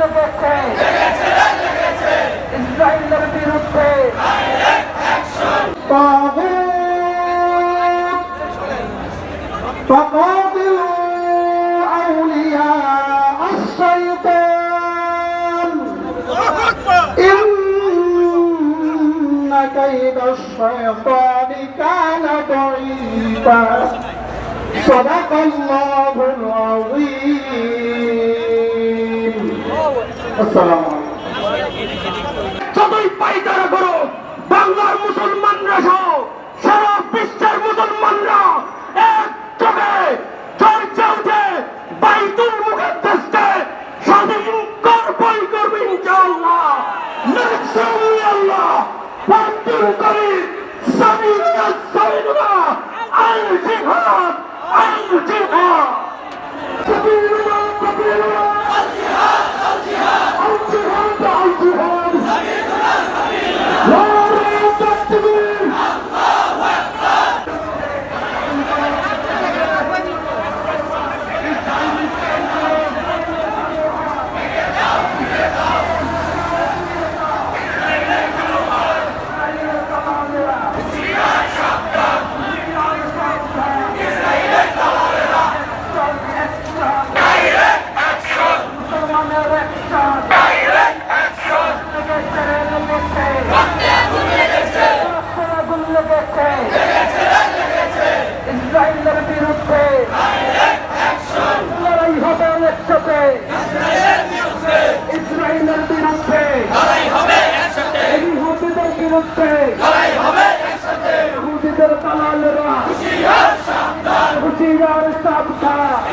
লেগেছে ইসরায়েলের বিরুদ্ধে فقاتلوا أولياء الشيطان إن كيد الشيطان كان ضعيفا صدق الله العظيم আসসালাম যতই পাইতারা করো। ইসরায়েলের বিরুদ্ধে। লড়াই হবে একসাথে। ইসরায়েলের বিরুদ্ধে। লড়াই হবে একসাথে ইহুদিদের বিরুদ্ধে। লড়াই হবে একসাথে ইহুদিদের দালালেরা। হুঁশিয়ার সাবধান।